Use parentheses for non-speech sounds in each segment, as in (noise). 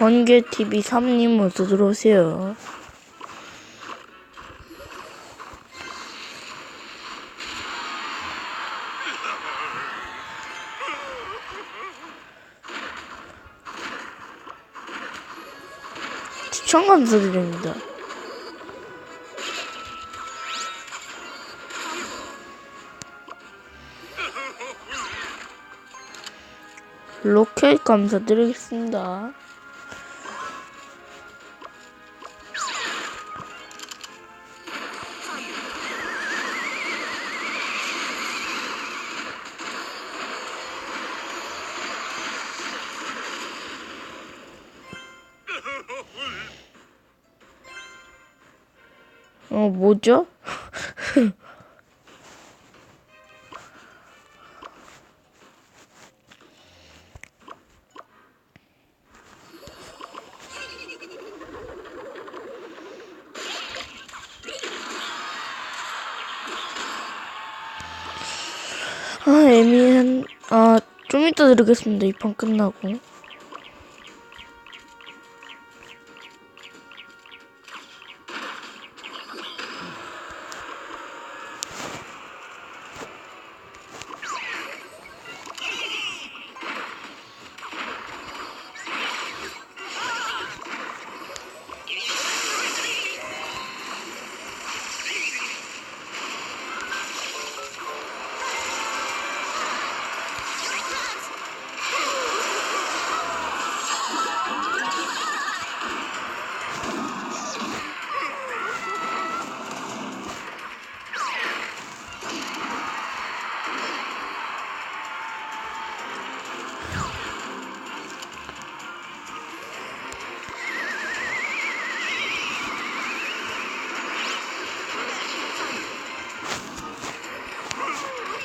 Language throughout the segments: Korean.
번개TV 3님 어서 들어오세요. 추천 감사드립니다. 로켓 감사드리겠습니다. 어, 뭐죠? (laughs) 아, 애매한, 아, 좀 이따 들으겠습니다. 이 판 끝나고.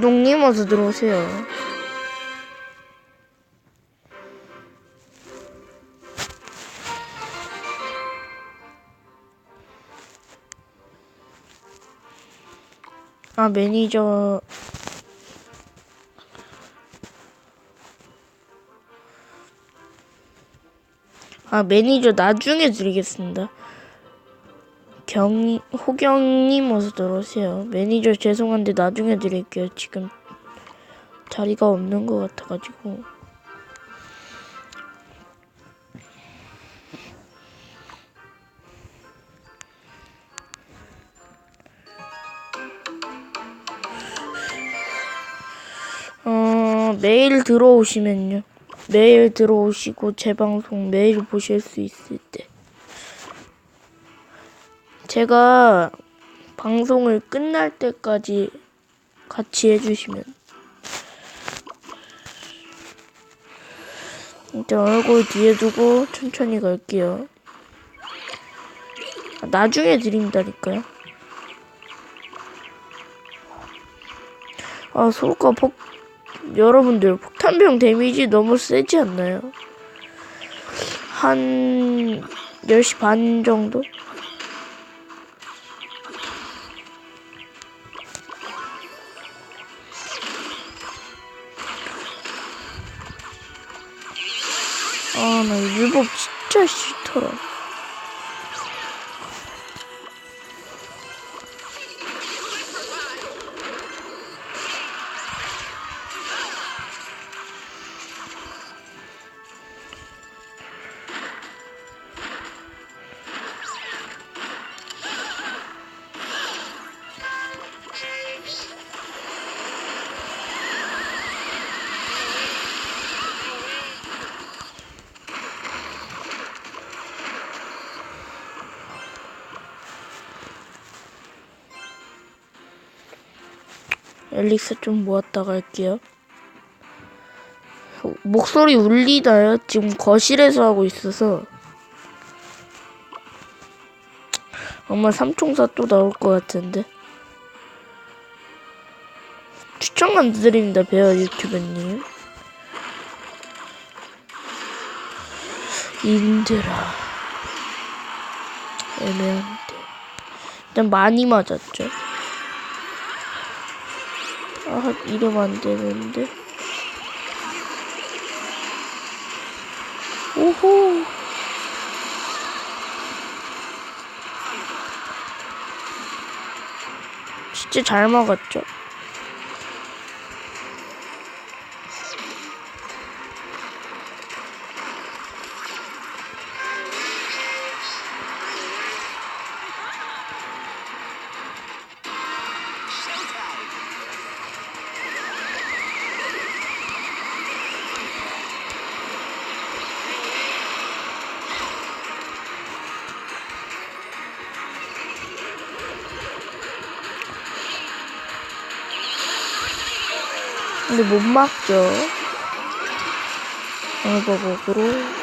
구독님 어서 들어오세요. 아 매니저 아 매니저 나중에 드리겠습니다. 경 호경님 어서 들어오세요. 매니저 죄송한데 나중에 드릴게요. 지금 자리가 없는 것 같아가지고. 어 매일 들어오시면요. 매일 들어오시고 제 방송 매일 보실 수 있을 때. 제가 방송을 끝날 때까지 같이 해주시면 일단 얼굴 뒤에 두고 천천히 갈게요. 아, 나중에 드린다니까요. 아 소가 폭 여러분들 폭탄병 데미지 너무 세지 않나요? 한 10시 반 정도? 나 율법 진짜 싫더라. 엘릭스 좀 모았다 갈게요. 목소리 울리나요? 지금 거실에서 하고 있어서. 아마 삼총사 또 나올 것 같은데. 추천 감사드립니다, 배어 유튜버님. 힘들어. 애매한데. 일단 많이 맞았죠. 아, 이러면 안 되는데. 오호. 진짜 잘 막았죠. 근데 못 막죠. 방법으로.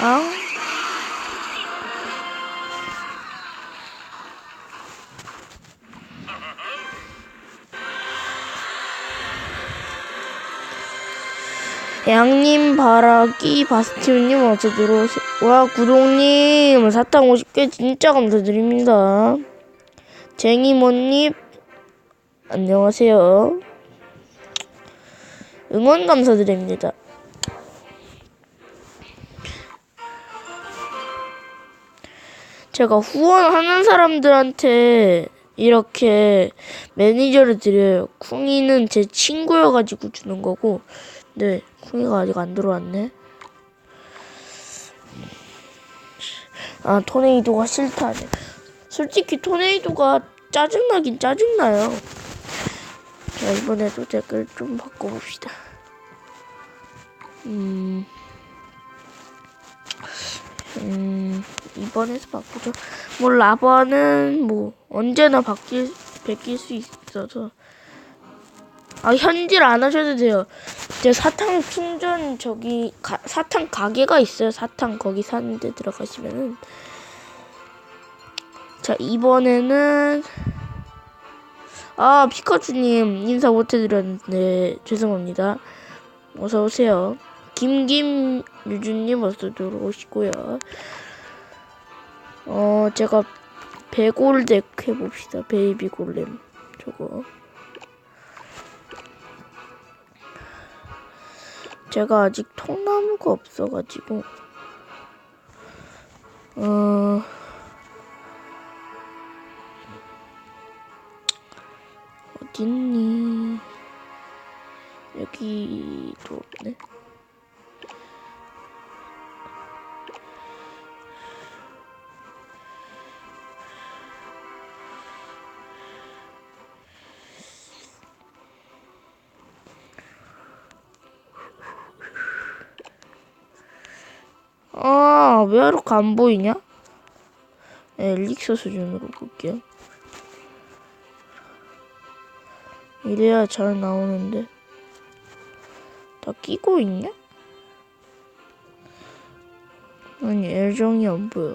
아? 양님, 바라기, 바스티온님 어서 들어오세요. 와, 구독님, 사탕 50개 진짜 감사드립니다. 쟁이모님, 안녕하세요. 응원 감사드립니다. 제가 후원하는 사람들한테 이렇게 매니저를 드려요. 쿵이는 제 친구여가지고 주는 거고, 네, 쿵이가 아직 안 들어왔네. 아, 토네이도가 싫다네. 솔직히 토네이도가 짜증나긴 짜증나요. 자, 이번에도 댓글 좀 바꿔봅시다. 음, 음, 이번에서 바꾸죠. 뭐, 라바는 뭐, 언제나 바뀔, 바뀔 수 있어서. 아, 현질 안 하셔도 돼요. 제 사탕 충전 저기, 가, 사탕 가게가 있어요. 사탕 거기 사는데 들어가시면은. 자, 이번에는, 아, 피카츄님, 인사 못 해드렸는데, 죄송합니다. 어서 오세요. 김김유주님 어서 들어오시고요. 어, 제가 배골덱 해봅시다. 베이비 골렘. 저거. 제가 아직 통나무가 없어가지고, 어, 어딨니? 여기도 없네. 아, 왜 이렇게 안 보이냐? 엘릭서 수준으로 볼게요. 이래야 잘 나오는데. 다 끼고 있냐? 아니, 애정이 안 보여.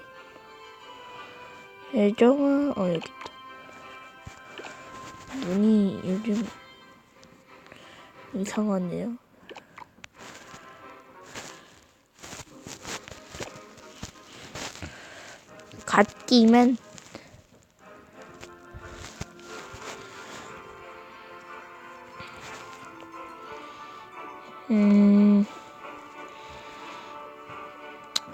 애정아, 어, 여기 있다. 눈이 요즘 이상하네요. 갓기면 음,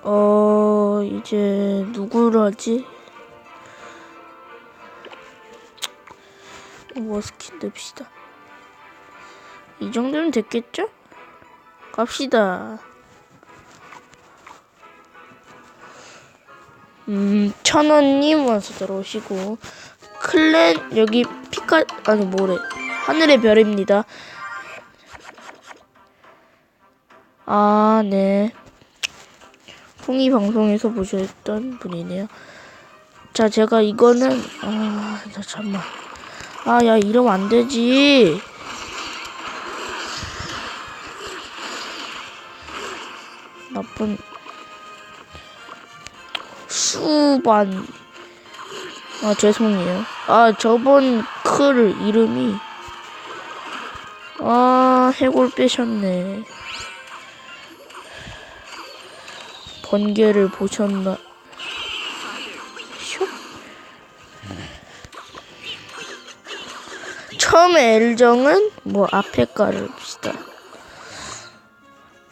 어, 이제 누구를 하지? 뭐 스킨 냅시다. 이 정도면 됐겠죠? 갑시다. 음, 천원님 와서 들어오시고 클랜 여기 피카 아니 뭐래 하늘의 별입니다. 아, 네. 홍이 방송에서 보셨던 분이네요. 자, 제가 이거는 아, 나 잠만. 아, 야, 이러면 안 되지. 나쁜 수반. 아, 죄송해요. 아, 저번 클 이름이 아, 해골 빼셨네. 번개를 보셨나? 슉. 처음에 엘정은 뭐 앞에 깔을 봅시다.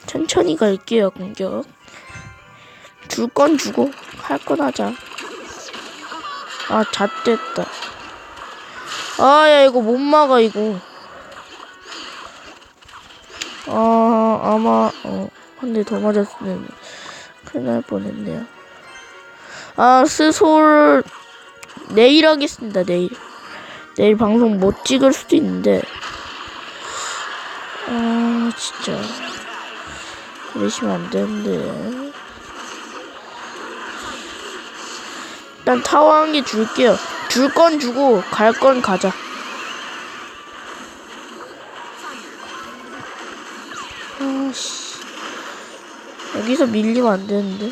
천천히 갈게요 공격. 줄 건 주고 할 건 하자. 아 잣됐다. 아야 이거 못 막아 이거. 아 아마 어, 한 대 더 맞았으면 큰일 날 뻔했네요. 아 스솔 내일 하겠습니다 내일. 내일 방송 못 찍을 수도 있는데. 아 진짜. 이러시면 안 되는데. 일단 타워 한 개 줄게요. 줄 건 주고 갈 건 가자 여기서 밀리면 안 되는데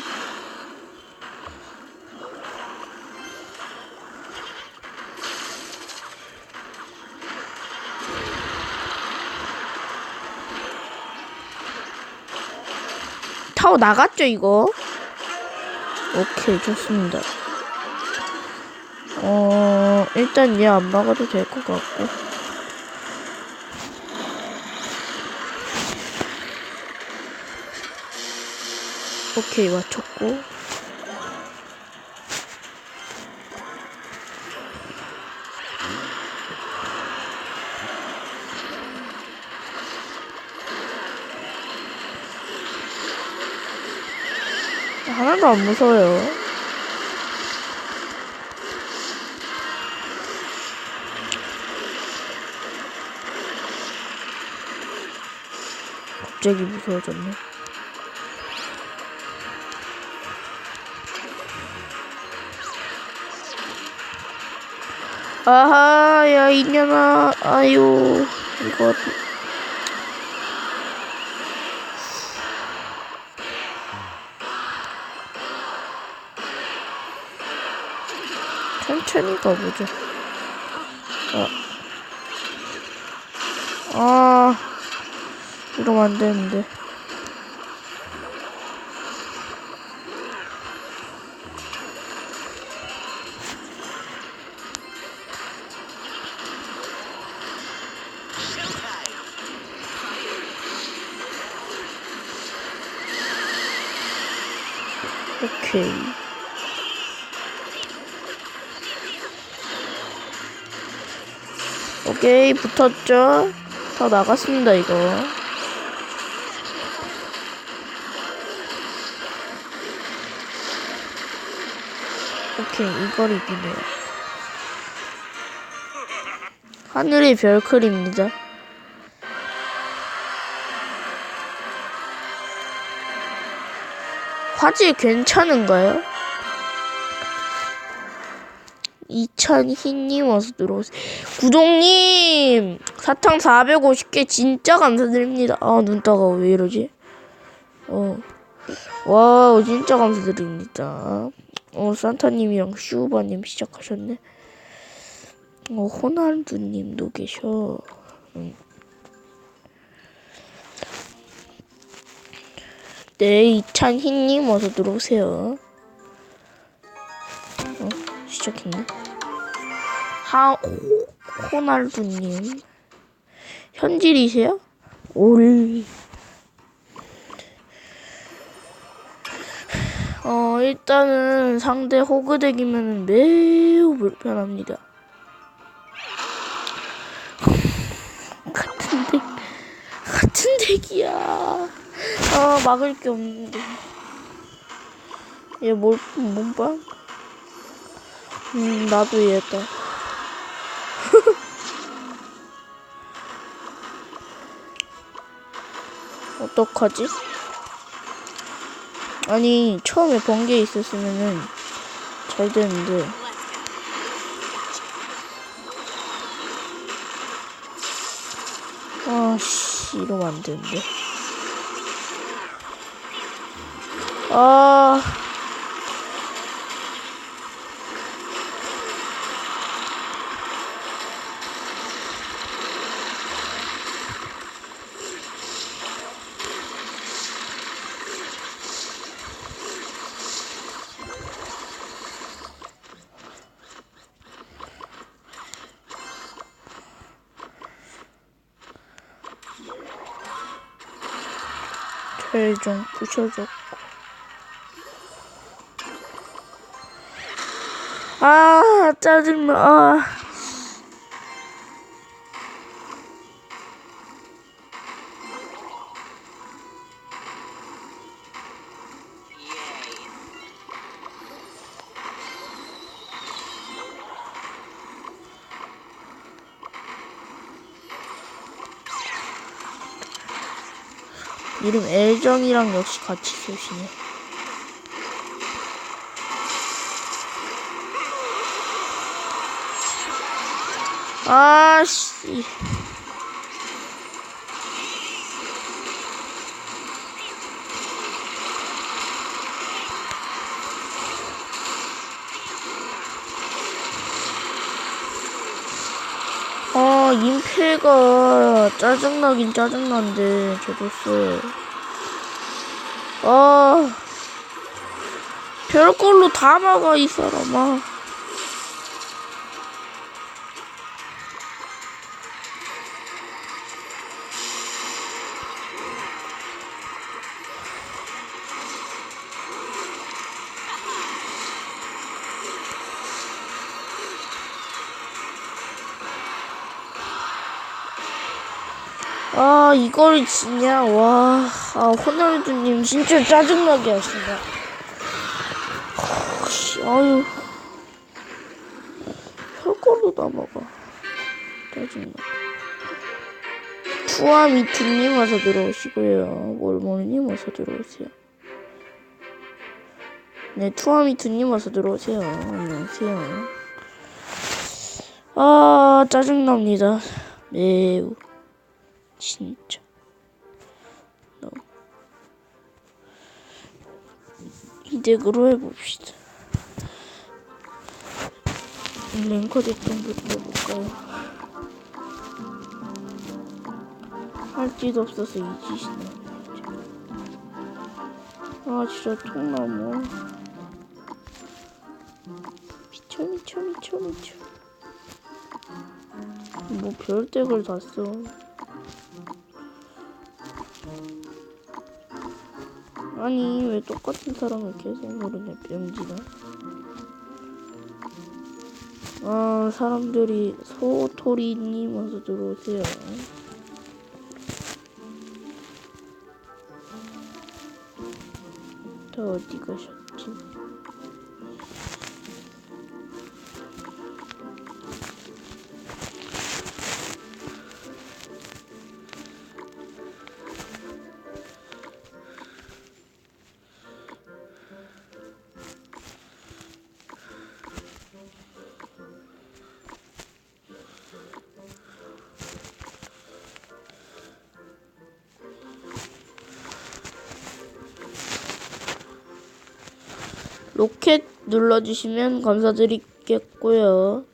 타워 나갔죠 이거? 오케이 좋습니다. 어 일단 얘 안 막아도 될 것 같고. 오케이 맞췄고. 하나도 안 무서워요. 갑자기 무서워졌네. 아하, 야, 이년아, 아유, 이거. 천천히 가보자. 아, 아, 이러면 안 되는데. 오케이. 오케이 붙었죠? 다 나갔습니다 이거. 오케이 이걸 이기네요. 하늘의 별클입니다 화질 괜찮은가요? 이찬 희님 어서 들어오세요. 구독님 사탕 450개 진짜 감사드립니다. 아 눈 따가워 왜 이러지? 어 와우 진짜 감사드립니다. 어 산타님이랑 슈우바님 시작하셨네. 어 호날두님도 계셔. 응. 네 이찬 희님 어서 들어오세요. 어 시작했네. 하 호, 호날두님 현질이세요? 올. 어 일단은 상대 호그덱이면 매우 불편합니다. (laughs) 같은 덱 같은 덱이야. 아 막을 게 없는데 얘뭘 뭔가? 음 나도 얘다 (laughs) 어떡하지? 아니 처음에 번개 있었으면은 잘 되는데 아씨 이러면 안 되는데 아 털좀 부셔줬 아 짜증나 아. 이름 엘정이랑 역시 같이 쓰시네. 아씨. 아, 임페가 짜증나긴 짜증난데, 쎄. 아, 별걸로 다 막아, 이 사람아. 이걸 지냐, 와. 아, 호날두님 진짜 짜증나게 하신다. 아, 씨, 아유. 다 먹어. 짜증나. 투아 미트님 와서 들어오시고요. 몰몰님 와서 들어오세요. 네, 투아 미트님 와서 들어오세요. 안녕하세요. 아, 짜증납니다. 매우. 진짜. 너무. 이 덱으로 해봅시다. 랭커 덱정부터 해볼까요? 할 짓 없어서 이 짓이네. 아 진짜 통나무. 미쳐 미쳐 미쳐 미쳐. 뭐 별덱을 다 써. 아니 왜 똑같은 사람을 계속 모르냐 병지나 아 사람들이 소토리님 와서 들어오세요. 다 어디 가셨지 눌러주시면 감사드리겠고요.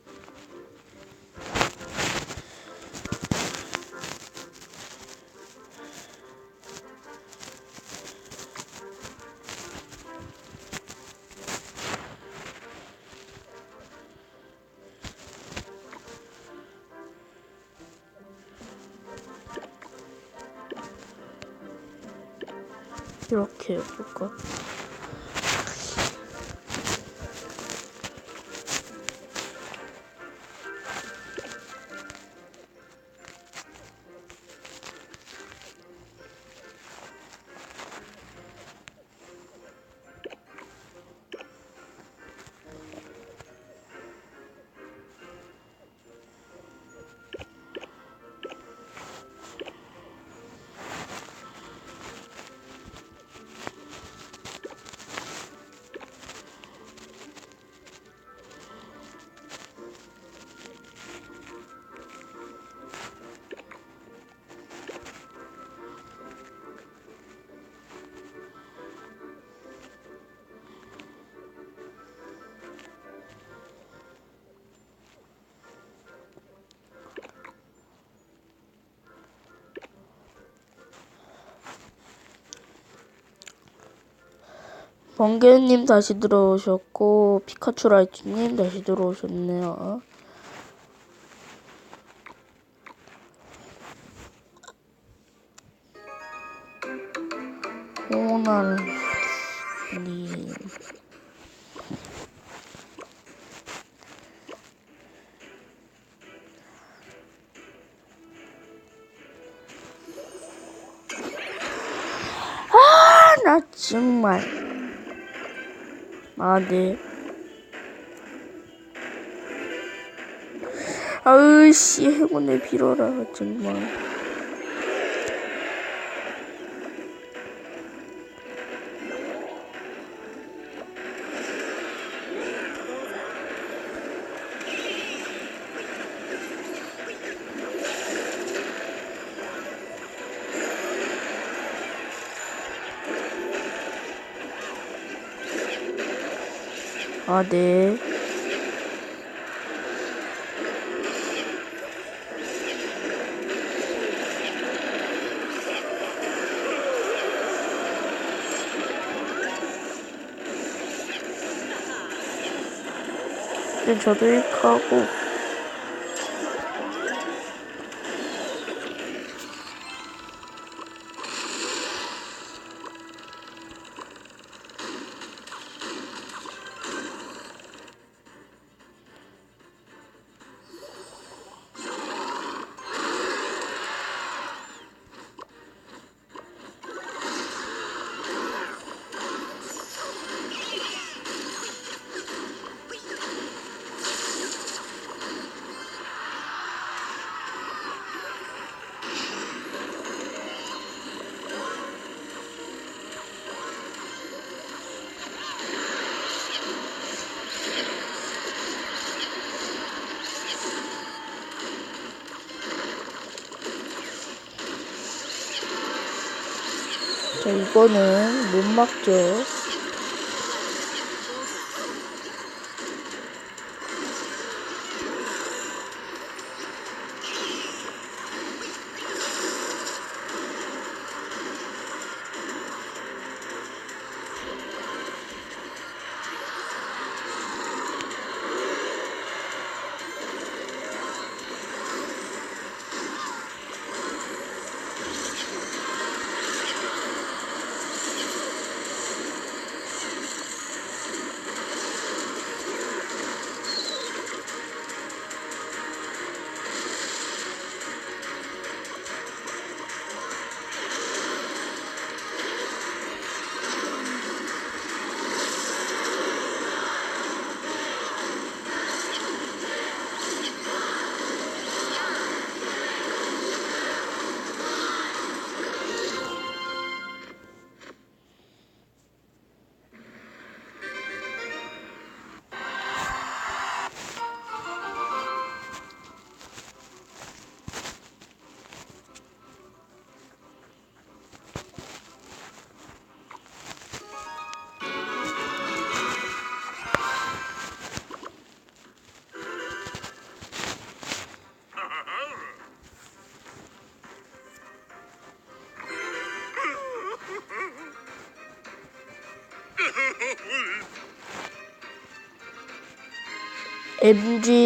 이렇게 해볼까? 번개님 다시 들어오셨고 피카츄 라이트님 다시 들어오셨네요. 호날님 아, 나 정말. 아, 네. 아으씨, 행운을 빌어라, 정말. 아, 네. 네, 저도 이렇게 하고. 자, 이거는 못 막죠. Emci